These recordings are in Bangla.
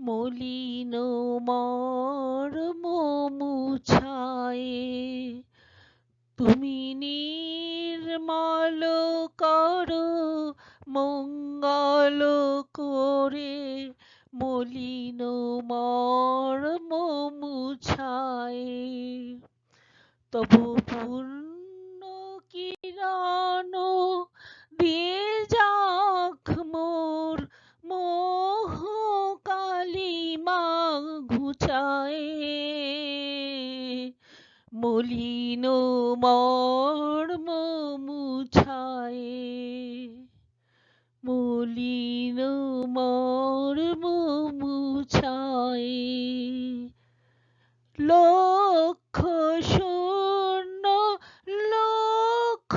মলিন মর্ম মুছায়ে তুমি নির্মল করো মঙ্গল করে মলিন মর্ম মুছায়ে। তবু পূর্ণ মলিন মর্ম মুছায়ে। মলিন মর্ম মুছায়ে। লক্ষ শূন্য লক্ষ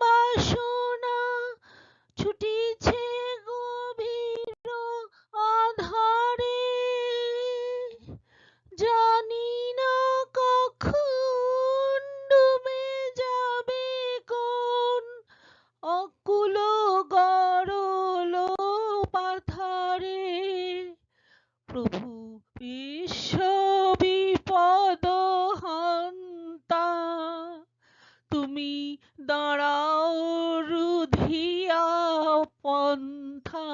বাসনা ছুটিছে গভীর আধারে। জানি প্রভু বিশ্ব বিপদ হন্তা। তুমি দাঁড়াও রুধিয়া পন্থা।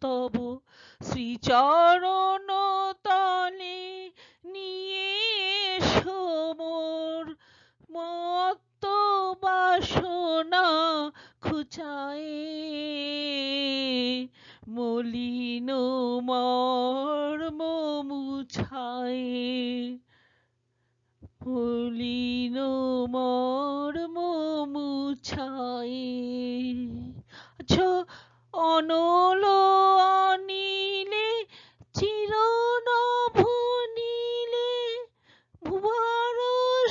তব শ্রীচরণ তলে নিয়ে এসো মোর মত্ত বাসনা খুচায়ে মলিন মর্ম মুছায়ে আচ্ছা অনল অনিলে চির নভনীলে ভুবর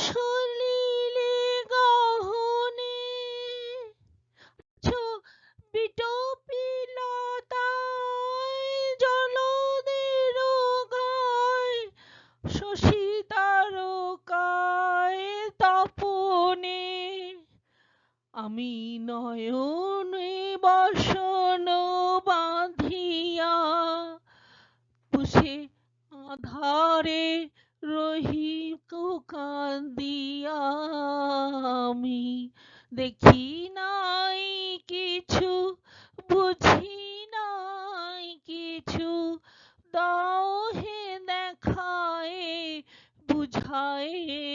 সলিলে গহনে। আচ্ছা বিটপিলতায় জলদের গায় শশী আমি নয়নে বসন বাঁধিয়া বসে আধারে রহি কান্দিয়া আমি দেখি নাই কিছু, বুঝি নাই কিছু। দাও হে দেখায়, বুঝায়